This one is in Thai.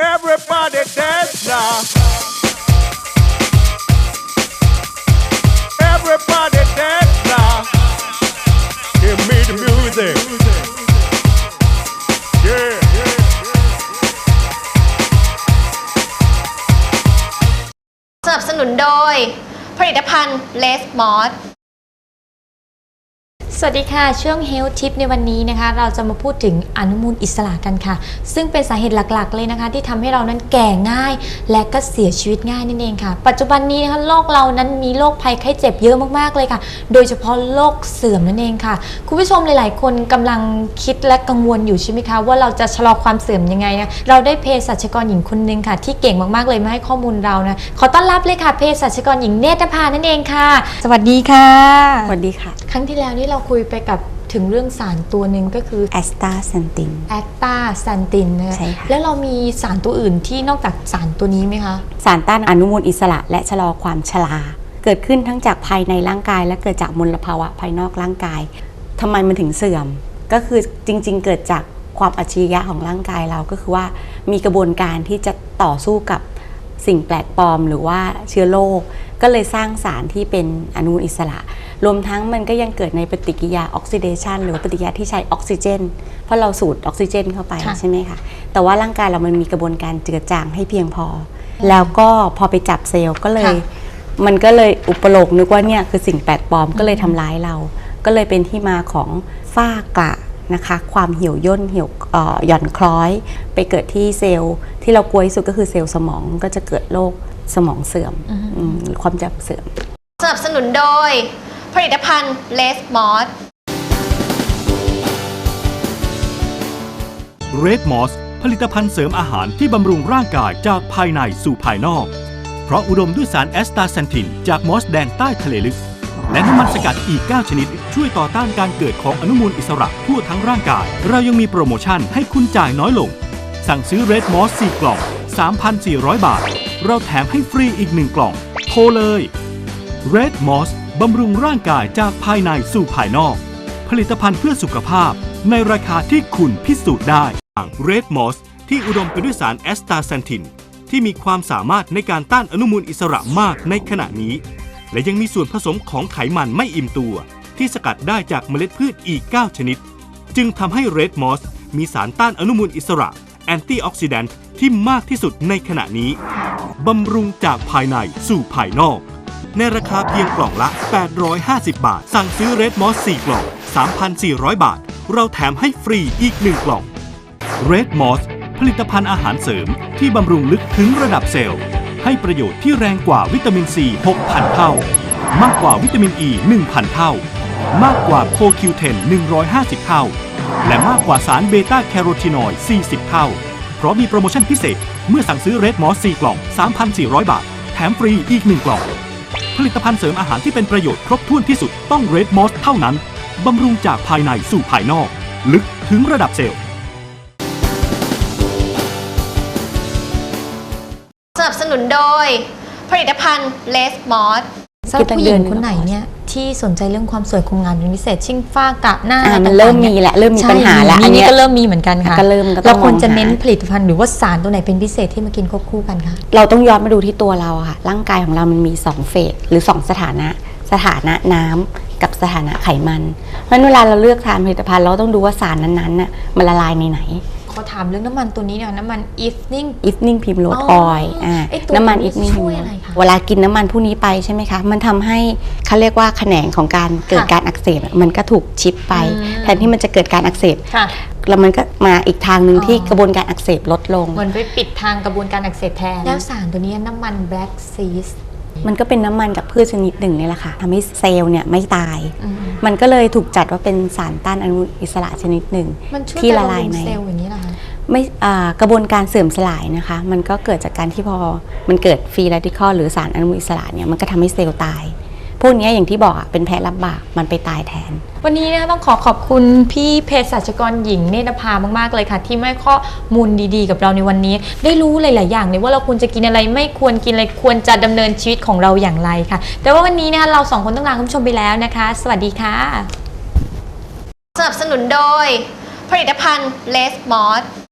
Everybody dance now. Everybody dance now. Give me the music. Yeah. สนับสนุนโดย ผลิตภัณฑ์เลสมอส สวัสดีค่ะ ช่วง Health Tip ในวันนี้นะคะ เราจะมาพูดถึงอนุมูลอิสระกันค่ะ ซึ่งเป็นสาเหตุหลักๆ เลยนะคะ ที่ทำให้เรานั้นแก่ง่าย และก็เสียชีวิตง่ายนั่นเองค่ะ ปัจจุบันนี้นะคะโลกเรานั้นมีโรคภัยไข้เจ็บเยอะมากๆเลยค่ะ โดยเฉพาะโรคเสื่อมนั่นเองค่ะ คุณผู้ชมหลายๆ คนกำลังคิดและกังวลอยู่ใช่ไหมคะว่าเราจะชะลอความเสื่อมยังไงนะเราได้เภสัชกรหญิงคนหนึงค่ะ ที่เก่งมากๆเลยมาให้ข้อมูลเรานะขอต้อนรับเลยค่ะเภสัชกรหญิงเนตรภานั่นเองค่ะ สวัสดีค่ะสวัสดีค่ะ ครั้งที่แล้วนี่เราคุยไปกับถึงเรื่องสารตัวหนึ่งก็คือแอสตาเซนตินแอคตาแซนตินนะคะใช่ค่ะแล้วเรามีสารตัวอื่นที่นอกจากสารตัวนี้ไหมคะ สารต้านอนุมูลอิสระและชะลอความชราเกิดขึ้นทั้งจากภายในร่างกาย และเกิดจากมลภาวะภายนอกร่างกายทำไมมันถึงเสื่อม ก็คือจริง ๆ เกิดจากความอัจฉริยะของร่างกายเราก็คือว่ามีกระบวนการที่จะต่อสู้กับสิ่งแปลกปลอม หรือว่าเชื้อโรคก็เลยสร้างสารที่เป็นอนุมูลอิสระ รวมทั้งมันก็ยังเกิดในปฏิกิริยาออกซิเดชันหรือว่าปฏิกิริยาที่ใช้ออกซิเจน เพราะเราสูดออกซิเจนเข้าไปค่ะใช่ไหมคะแต่ว่าร่างกายเรามันมีกระบวนการเจือจางให้เพียงพอ แล้วก็พอไปจับเซลล์ก็เลยค่ะมันก็เลยอุปโลกนึกว่าเนี่ยคือสิ่งแปลกปลอมก็เลยทำร้ายเรา ก็เลยเป็นที่มาของฝ้ากระนะคะความเหี่ยวย่นเหี่ยวเอ่อหย่อนคล้อย ไปเกิดที่เซลล์ที่เรากลัวที่สุดก็คือเซลล์สมองก็จะเกิดโรคสมองเสื่อมอืมหรือความจำเสื่อมสนับสนุนโดย ผลิตภัณฑ์เลสมอสเรดมอสผลิตภัณฑ์เสริมอาหารที่บำรุงร่างกายจากภายในสู่ภายนอก เพราะอุดมด้วยสารแอสตาเซนทิน จากมอสแดงใต้ทะเลลึก และน้ำมันสกัดอีก 9 ชนิด ช่วยต่อต้านการเกิดของอนุมูลอิสระทั่วทั้งร่างกาย เรายังมีโปรโมชั่นให้คุณจ่ายน้อยลง สั่งซื้อเรดมอส4กล่อง 3,400 บาท เราแถมให้ฟรีอีก 1 กล่อง โทรเลย Red Moss บำรุงร่างกายจากภายในสู่ภายนอก ผลิตภัณฑ์เพื่อสุขภาพในราคาที่คุณพิสูจน์ได้อย่าง Red Moss ที่อุดมไปด้วยสารแอสตาเซนทิน ที่มีความสามารถในการต้านอนุมูลอิสระมากในขณะนี้ และยังมีส่วนผสมของไขมันไม่อิ่มตัว ที่สกัดได้จากเมล็ดพืชอีก 9 ชนิด จึงทำให้ Red Moss มีสารต้านอนุมูลอิสระแอนตี้ออกซิแดนต์ที่มากที่สุดในขณะนี้ บำรุงจากภายในสู่ภายนอก ในราคาเพียงกล่องละ 850 บาท สั่งซื้อ Red Moss 4กล่อง 3,400 บาท เราแถมให้ฟรีอีก 1 กล่อง Red m o s ผลิตภัณฑ์อาหารเสริมที่บำรุงลึกถึงระดับเซลล์ ให้ประโยชน์ที่แรงกว่าวิตามินซี 6,000 เท่า มากกว่าวิตามินอ e ี1,000 เท่า มากกว่าโคคิวเทน150 เท่า และมากกว่าสารเบต้าแคโรทีนอยด์ 40 เท่า เพราะมีโปรโมชั่นพิเศษเมื่อสั่งซื้อ Red Moss 4กล่อง 3,400 บาท แถมฟรีอีก 1 กล่อง ผลิตภัณฑ์เสริมอาหารที่เป็นประโยชน์ครบถ้วนที่สุดต้อง Red Moss เท่านั้น บำรุงจากภายในสู่ภายนอก ลึกถึงระดับเซลล์ สนับสนุนโดย ผลิตภัณฑ์เลสมอสสำหรับผู้หญิงคนไหนเนี่ย ที่สนใจเรื่องความสวยความงามเป็นพิเศษชิ่งฝ้ากระหน้าอ่ามันต่างๆเริ่มมีแหละเริ่มมีใช่ปัญหาแล้วนี่อันเนี้นี่ยก็เริ่มมีเหมือนกันค่ะก็เริ่มก็ต้องเราควรจะมองหา เน้นผลิตภัณฑ์หรือว่าสารตัวไหนเป็นพิเศษที่มากินควบคู่กันคะ เราต้องย้อนมาดูที่ตัวเราอะค่ะ ร่างกายของเรามันมี 2 เฟสหรือ 2 สถานะ สถานะน้ำกับสถานะไขมันเพราะฉะนั้นเวลาเราเลือกทานผลิตภัณฑ์เราต้องดูว่าสารนั้นๆน่ะมันละลายในไหน ขอถามเรื่องน้ำมันตัวนี้เนี่ยน้ำมัน evening evening primrose อ๋อ oil อ่าไอ้ตัวน้ำมันนี้ evening ช่วย primrose อะไรคะเวลากินน้ำมันพวกนี้ไปใช่ไหมคะ มันทำให้เขาเรียกว่าแขนงของการเกิดค่ะการอักเสบอะมันก็ถูกชิปไป อืม แทนที่มันจะเกิดการอักเสบ ค่ะ แล้วมันก็มาอีกทางหนึ่งอ๋อ ที่กระบวนการอักเสบลดลง เหมือนไปปิดทางกระบวนการอักเสบแทน แล้วสารตัวนี้น้ำมัน black seed มันก็เป็นน้ำมันจากพืชชนิดหนึ่งนี่แหละค่ะทำให้เซลล์เนี่ยไม่ตาย อืมมันก็เลยถูกจัดว่าเป็นสารต้านอนุมูลอิสระชนิดหนึ่ง มันช่วยที่การละลายบำรุงในเซลล์อย่างนี้เหรอคะ ไม่อ่ากระบวนการเสื่อมสลายนะคะ มันก็เกิดจากการที่พอมันเกิดฟรี r รดิคอลหรือสารอนุมูลอิสระเนี่ยมันก็ทำให้เซลล์ตายพวกเนี้ยอย่างที่บอกอะเป็นแพ้รับบาปมันไปตายแทน วันนี้นะคะต้องขอขอบคุณพี่เภสัชกรหญิงเนตรภามากๆเลยค่ะ ที่ไม่ข้อมูลดีๆ กับเราในวันนี้ ได้รู้หลาย ๆ อย่างเลยว่าเราควรจะกินอะไรไม่ควรกินอะไรควรจะดำเนินชีวิตของเราอย่างไรค่ะ แต่ว่าวันนี้นะคะเราสองคนต้องลาคุณผู้ชมไปแล้วนะคะ สวัสดีค่ะสนับสนุนโดย ผลิตภัณฑ์เลสมอส